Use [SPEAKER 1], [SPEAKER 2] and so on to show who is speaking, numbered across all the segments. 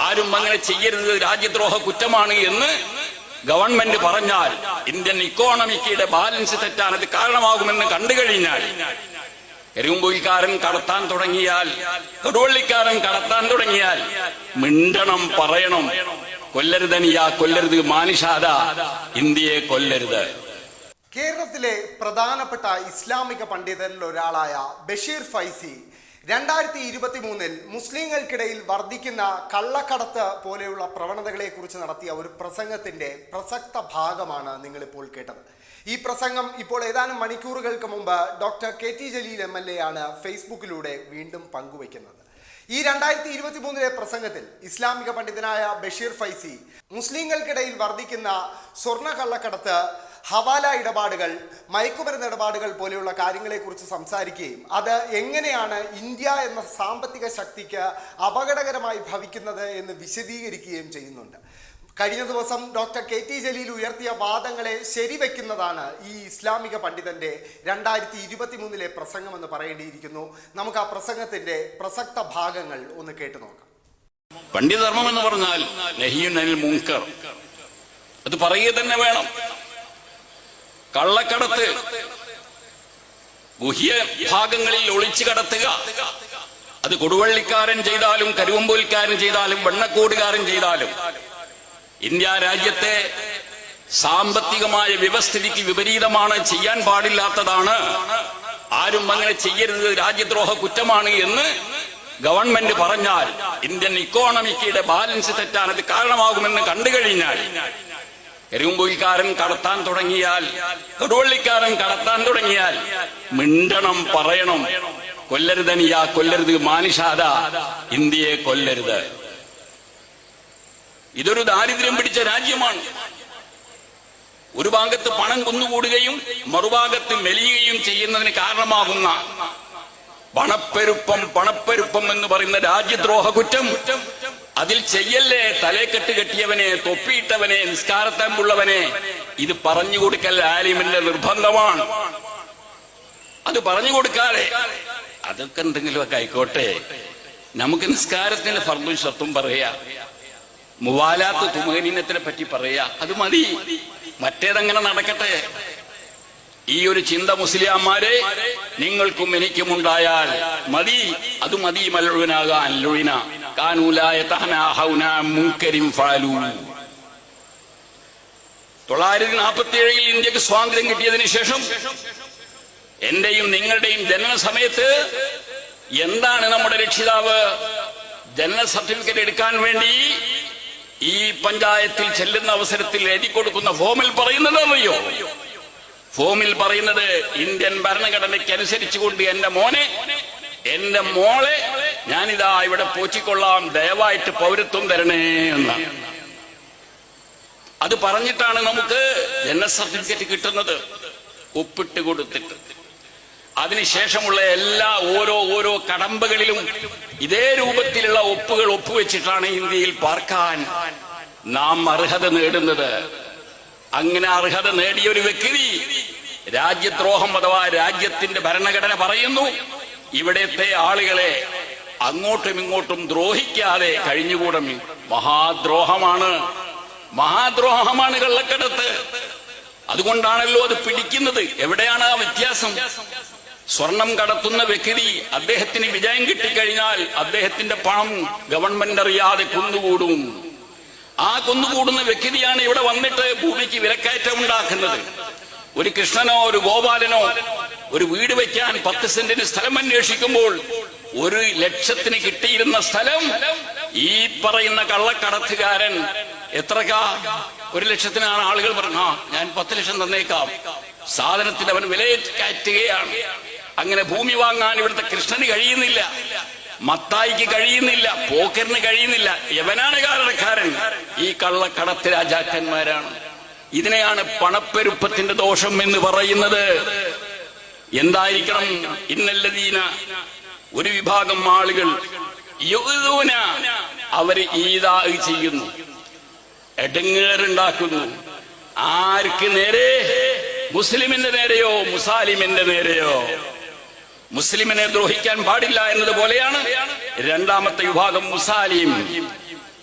[SPEAKER 1] ആരും അങ്ങനെ ചെയ്യരുത് രാജ്യദ്രോഹ കുറ്റമാണ് എന്ന് ഗവൺമെന്റ് പറഞ്ഞാൽ ഇന്ത്യൻ ഇക്കോണമിക്കിയുടെ ബാലൻസ് തെറ്റാൻ അത് കാരണമാകുമെന്ന് കണ്ടു കഴിഞ്ഞാൽ എരുമ്പൊയ്ക്കാരൻ കടത്താൻ തുടങ്ങിയാൽ കൊടുവള്ളിക്കാരൻ കടത്താൻ തുടങ്ങിയാൽ മിണ്ടണം പറയണം. കൊല്ലരുതനിയ കൊല്ലരുത് മാനിഷാദ ഇന്ത്യയെ കൊല്ലരുത്.
[SPEAKER 2] കേരളത്തിലെ പ്രധാനപ്പെട്ട ഇസ്ലാമിക പണ്ഡിതരിൽ ഒരാളായ ബഷീർ ഫൈസി രണ്ടായിരത്തി ഇരുപത്തി മൂന്നിൽ മുസ്ലിങ്ങൾക്കിടയിൽ വർദ്ധിക്കുന്ന കള്ളക്കടത്ത് പോലെയുള്ള പ്രവണതകളെ കുറിച്ച് നടത്തിയ ഒരു പ്രസംഗത്തിന്റെ പ്രസക്ത ഭാഗമാണ് നിങ്ങളിപ്പോൾ കേട്ടത്. ഈ പ്രസംഗം ഇപ്പോൾ ഏതാനും മണിക്കൂറുകൾക്ക് മുമ്പ് doctor K T Jaleel M L A ആണ് ഫേസ്ബുക്കിലൂടെ വീണ്ടും പങ്കുവയ്ക്കുന്നത്. ഈ രണ്ടായിരത്തി ഇരുപത്തി മൂന്നിലെ പ്രസംഗത്തിൽ ഇസ്ലാമിക പണ്ഡിതനായ ബഷീർ ഫൈസി മുസ്ലിങ്ങൾക്കിടയിൽ വർദ്ധിക്കുന്ന സ്വർണ കള്ളക്കടത്ത് ഹവാല ഇടപാടുകൾ മയക്കുമരുന്ന് ഇടപാടുകൾ പോലെയുള്ള കാര്യങ്ങളെക്കുറിച്ച് സംസാരിക്കുകയും അത് എങ്ങനെയാണ് ഇന്ത്യ എന്ന സാമ്പത്തിക ശക്തിക്ക് അപകടകരമായി ഭവിക്കുന്നത് എന്ന് വിശദീകരിക്കുകയും ചെയ്യുന്നുണ്ട്. കഴിഞ്ഞ ദിവസം ഡോക്ടർ കെ ടി ജലീൽ ഉയർത്തിയ വാദങ്ങളെ ശരിവെക്കുന്നതാണ് ഈ ഇസ്ലാമിക പണ്ഡിതന്റെ രണ്ടായിരത്തി ഇരുപത്തി മൂന്നിലെ പ്രസംഗം എന്ന് പറയേണ്ടിയിരിക്കുന്നു. നമുക്ക് ആ പ്രസംഗത്തിന്റെ പ്രസക്ത ഭാഗങ്ങൾ ഒന്ന് കേട്ടു നോക്കാം.
[SPEAKER 1] പണ്ഡിതധർമ്മം എന്ന് പറഞ്ഞാൽ മുങ്കർ അത് പറയുക തന്നെ വേണം. കള്ളക്കടത്ത്. ഗുഹ്യ ഭാഗങ്ങളിൽ ഒളിച്ചു കടത്തുക. അത് കൊടുവള്ളിക്കാരൻ ചെയ്താലും കരുവമ്പൂൽക്കാരൻ ചെയ്താലും വെണ്ണക്കോടുകാരൻ ചെയ്താലും ഇന്ത്യ രാജ്യത്തെ സാമ്പത്തികമായ വ്യവസ്ഥിതിക്ക് വിപരീതമാണ് ചെയ്യാൻ പാടില്ലാത്തതാണ്. ആരും അങ്ങനെ ചെയ്യരുത് രാജ്യദ്രോഹ കുറ്റമാണ് എന്ന് ഗവൺമെന്റ് പറഞ്ഞാൽ ഇന്ത്യൻ ഇക്കോണമിക്കിയുടെ ബാലൻസ് തെറ്റാൻ അത് കാരണമാകുമെന്ന് കണ്ടു കഴിഞ്ഞാൽ എരുമ്പൊയ്ക്കാരൻ കടത്താൻ തുടങ്ങിയാൽ കൊടുവള്ളിക്കാരൻ കടത്താൻ തുടങ്ങിയാൽ മിണ്ടണം പറയണം. കൊല്ലരുതനിയ കൊല്ലരുത് മാനിഷാദ ഇന്ത്യയെ കൊല്ലരുത്. ഇതൊരു ദാരിദ്ര്യം പിടിച്ച രാജ്യമാണ്. ഒരു ഭാഗത്ത് പണം കുന്നുകൂടുകയും മറുഭാഗത്ത് മെലിയുകയും ചെയ്യുന്നതിന് കാരണമാകുന്ന പണപ്പെരുപ്പം പണപ്പെരുപ്പം എന്ന് പറയുന്ന രാജ്യദ്രോഹ കുറ്റം അതിൽ ചെയ്യല്ലേ? തലേക്കെട്ട് കെട്ടിയവനെ തൊപ്പിയിട്ടവനെ നിസ്കാരത്തമ്പുള്ളവനെ. ഇത് പറഞ്ഞു കൊടുക്കൽ ആലിമിന്റെ നിർബന്ധമാണ്. അത് പറഞ്ഞു കൊടുക്കാതെ അതൊക്കെ എന്തെങ്കിലുമൊക്കെ ആയിക്കോട്ടെ. നമുക്ക് നിസ്കാരത്തിന്റെ ഫർദും ഷർത്തും പറയാ. മുവാലാത്ത് തുമകനീനത്തിനെ പറ്റി പറയാ. അത് മതി. മറ്റേതങ്ങനെ നടക്കട്ടെ. ഈ ഒരു ചിന്ത മുസ്ലിയാമാരെ നിങ്ങൾക്കും എനിക്കും ഉണ്ടായാൽ മതി. അത് മതി മലഴുവിനാകാൻ തൊള്ളായിരത്തി നാൽപ്പത്തി ഏഴിൽ ഇന്ത്യയ്ക്ക് സ്വാതന്ത്ര്യം കിട്ടിയതിനു ശേഷം എന്റെയും നിങ്ങളുടെയും ജനന സമയത്ത് എന്താണ് നമ്മുടെ രക്ഷിതാവ് ജനന സർട്ടിഫിക്കറ്റ് എടുക്കാൻ വേണ്ടി ഈ പഞ്ചായത്തിൽ ചെല്ലുന്ന അവസരത്തിൽ എഴുതി കൊടുക്കുന്ന ഫോമിൽ പറയുന്നത് അറിയോ? ഫോമിൽ പറയുന്നത് ഇന്ത്യൻ ഭരണഘടനയ്ക്ക് അനുസരിച്ചുകൊണ്ട് എന്റെ മോനെ എന്റെ മോളെ ഞാനിതാ ഇവിടെ പൂച്ചിക്കൊള്ളാം ദയവായിട്ട് പൗരത്വം തരണേ എന്ന്. അത് പറഞ്ഞിട്ടാണ് നമുക്ക് ജനന സർട്ടിഫിക്കറ്റ് കിട്ടുന്നത്. ഒപ്പിട്ട് കൊടുത്തിട്ട്. അതിനുശേഷമുള്ള എല്ലാ ഓരോ ഓരോ കടമ്പകളിലും ഇതേ രൂപത്തിലുള്ള ഒപ്പുകൾ ഒപ്പുവെച്ചിട്ടാണ് ഇന്ത്യയിൽ പാർക്കാൻ നാം അർഹത നേടുന്നത്. അങ്ങനെ അർഹത നേടിയ ഒരു വ്യക്തി രാജ്യദ്രോഹം അഥവാ രാജ്യത്തിന്റെ ഭരണഘടന പറയുന്നു ഇവിടത്തെ ആളുകളെ അങ്ങോട്ടും ഇങ്ങോട്ടും ദ്രോഹിക്കാതെ കഴിഞ്ഞുകൂടമി. മഹാദ്രോഹമാണ്. മഹാദ്രോഹമാണ് കള്ളക്കടത്ത്. അതുകൊണ്ടാണല്ലോ അത് പിടിക്കുന്നത്. എവിടെയാണ് ആ വ്യത്യാസം? സ്വർണം കടത്തുന്ന വ്യക്തി അദ്ദേഹത്തിന് വിജയം കിട്ടിക്കഴിഞ്ഞാൽ അദ്ദേഹത്തിന്റെ പണം ഗവൺമെന്റ് അറിയാതെ കുന്നുകൂടും. ആ കുന്നുകൂടുന്ന വ്യക്തിയാണ് ഇവിടെ വന്നിട്ട് ഭൂമിക്ക് വിലക്കയറ്റം ഉണ്ടാക്കുന്നത്. ഒരു കൃഷ്ണനോ ഒരു ഗോപാലനോ ഒരു വീട് വെക്കാൻ പത്ത് സെന്റിന് സ്ഥലം അന്വേഷിക്കുമ്പോൾ ഒരു ലക്ഷത്തിന് കിട്ടിയിരുന്ന സ്ഥലം ഈ പറയുന്ന കള്ളക്കടത്തുകാരൻ. എത്രക്കാ? ഒരു ലക്ഷത്തിനാണ് ആളുകൾ പറഞ്ഞ ഞാൻ പത്ത് ലക്ഷം തന്നേക്കാം. സാധനത്തിന് അവൻ വിലയേറ്റുകയാണ് അങ്ങനെ ഭൂമി വാങ്ങാൻ ഇവിടുത്തെ കൃഷ്ണന് കഴിയുന്നില്ല. മത്തായിക്ക് കഴിയുന്നില്ല. പോക്കറിന് കഴിയുന്നില്ല. യവനാണ് കാരണക്കാരൻ. ഈ കള്ളക്കടത്ത് രാജാക്കന്മാരാണ്. ഇതിനെയാണ് പണപ്പെരുപ്പത്തിന്റെ ദോഷം എന്ന് പറയുന്നത്. എന്തായിരിക്കണം? ഇന്നല്ലതീന ഒരു വിഭാഗം ആളുകൾ അവർ ഈദാ ചെയ്യുന്നു. എടങ്ങേറുണ്ടാക്കുന്നു. ആർക്ക് നേരെ? മുസ്ലിമിന്റെ നേരെയോ? മുസാലിമിന്റെ നേരെയോ? മുസ്ലിമിനെ ദ്രോഹിക്കാൻ പാടില്ല എന്നതുപോലെയാണ് രണ്ടാമത്തെ വിഭാഗം മുസാലിം.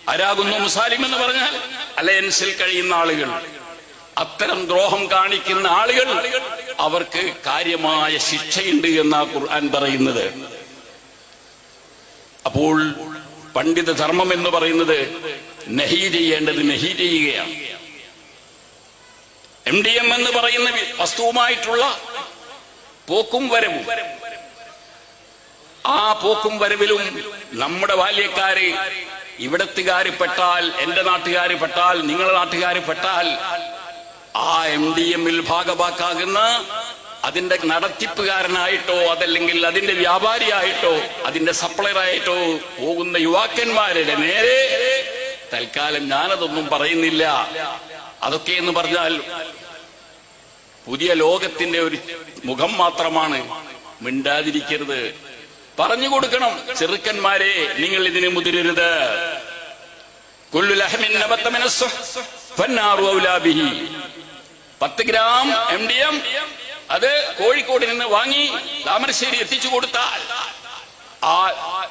[SPEAKER 1] ആരാകുന്നു മുസാലിം എന്ന് പറഞ്ഞാൽ അലയൻസിൽ കഴിയുന്ന ആളുകൾ. അത്തരം ദ്രോഹം കാണിക്കുന്ന ആളുകൾ അവർക്ക് കാര്യമായ ശിക്ഷയുണ്ട് എന്നാ ഖുർആൻ പറയുന്നത്. അപ്പോൾ പണ്ഡിത ധർമ്മം എന്ന് പറയുന്നത് നഹി ചെയ്യേണ്ടത് നഹി ചെയ്യുകയാണ്. എം ഡി എം എന്ന് പറയുന്ന വസ്തുവുമായിട്ടുള്ള പോക്കും വരവും. ആ പോക്കും വരവിലും നമ്മുടെ ബാല്യക്കാര് ഇവിടത്തുകാര് പെട്ടാൽ എന്റെ നാട്ടുകാര് പെട്ടാൽ നിങ്ങളുടെ നാട്ടുകാര് പെട്ടാൽ ആ എം ഡി എമ്മിൽ ഭാഗവാക്കാകുന്ന അതിന്റെ നടത്തിപ്പുകാരനായിട്ടോ അതല്ലെങ്കിൽ അതിന്റെ വ്യാപാരിയായിട്ടോ അതിന്റെ സപ്ലയറായിട്ടോ പോകുന്ന യുവാക്കന്മാരുടെ നേരെ തൽക്കാലം ഞാനതൊന്നും പറയുന്നില്ല. അതൊക്കെ എന്ന് പറഞ്ഞാൽ പുതിയ ലോകത്തിന്റെ ഒരു മുഖം മാത്രമാണ് മിണ്ടാതിരിക്കരുത്. പറഞ്ഞു കൊടുക്കണം ചെറുക്കന്മാരെ നിങ്ങൾ ഇതിന് മുതിരരുത്. പത്ത് ഗ്രാം എം ഡി എം അത് കോഴിക്കോട് നിന്ന് വാങ്ങി താമരശ്ശേരി എത്തിച്ചു കൊടുത്താൽ ആ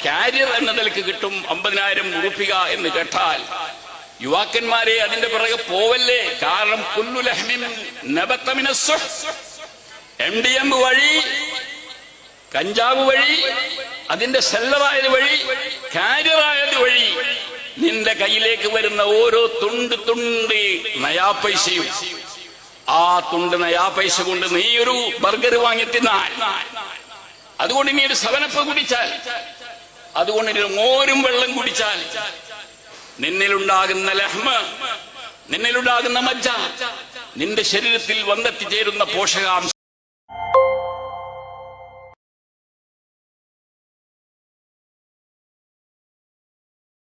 [SPEAKER 1] കാരിയർ എന്ന നിലയ്ക്ക് കിട്ടും അമ്പതിനായിരം ഉറുപ്പിക എന്ന് കേട്ടാൽ യുവാക്കന്മാരെ അതിന്റെ പിറകെ പോവല്ലേ കാരണം. എം ഡി എം വഴി കഞ്ചാവ് വഴി അതിന്റെ സെല്ലറായത് വഴി കാരിയറായത് വഴി നിന്റെ കയ്യിലേക്ക് വരുന്ന ഓരോ തുണ്ട് തുണ്ട് നയാ പൈസയും ആ തുണ്ടുന്ന ആ പൈസ കൊണ്ട് നീ ഒരു ബർഗർ വാങ്ങി തിന്നാൽ. അതുകൊണ്ട് നീ ഒരു സവനപ്പ് കുടിച്ചാൽ. അതുകൊണ്ട് നീ മോരും വെള്ളം കുടിച്ചാൽ. നിന്നിലുണ്ടാകുന്ന ലഹ്മ നിന്നിലുണ്ടാകുന്ന മജ്ജ നിന്റെ ശരീരത്തിൽ വന്നെത്തിച്ചേരുന്ന പോഷകാംശ